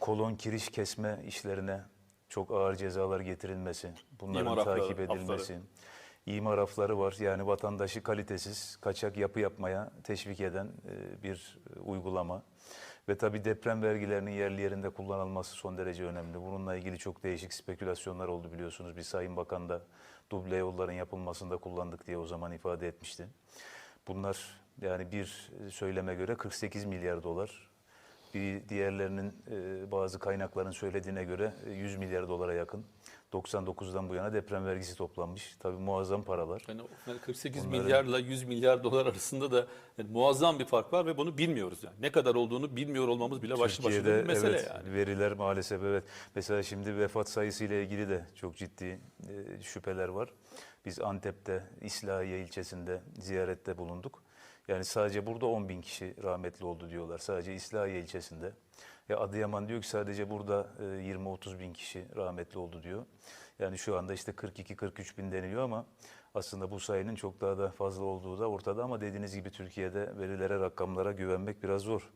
Kolon kiriş kesme işlerine çok ağır cezalar getirilmesi, bunların İmar hafları, takip edilmesi. İmar hafları var. Yani vatandaşı kalitesiz, kaçak yapı yapmaya teşvik eden e, bir uygulama. Ve tabii deprem vergilerinin yerli yerinde kullanılması son derece önemli. Bununla ilgili çok değişik spekülasyonlar oldu biliyorsunuz. Bir Sayın Bakan da duble yolların yapılmasında kullandık diye o zaman ifade etmişti. Bunlar yani bir söyleme göre 48 milyar dolar. Bir diğerlerinin e, bazı kaynakların söylediğine göre e, 100 milyar dolara yakın. 99'dan bu yana deprem vergisi toplanmış. Tabii muazzam paralar. Yani yani 48 Bunların- milyarla 100 milyar dolar arasında da yani muazzam bir fark var ve bunu bilmiyoruz yani. Ne kadar olduğunu bilmiyor olmamız bile başlı başına bir mesele evet, yani. veriler maalesef evet. Mesela şimdi vefat sayısı ile ilgili de çok ciddi e, şüpheler var. Biz Antep'te İslahiye ilçesinde ziyarette bulunduk. Yani sadece burada 10 bin kişi rahmetli oldu diyorlar. Sadece İslahiye ilçesinde. Ya Adıyaman diyor ki sadece burada e, 20-30 bin kişi rahmetli oldu diyor. Yani şu anda işte 42-43 bin deniliyor ama aslında bu sayının çok daha da fazla olduğu da ortada ama dediğiniz gibi Türkiye'de verilere, rakamlara güvenmek biraz zor.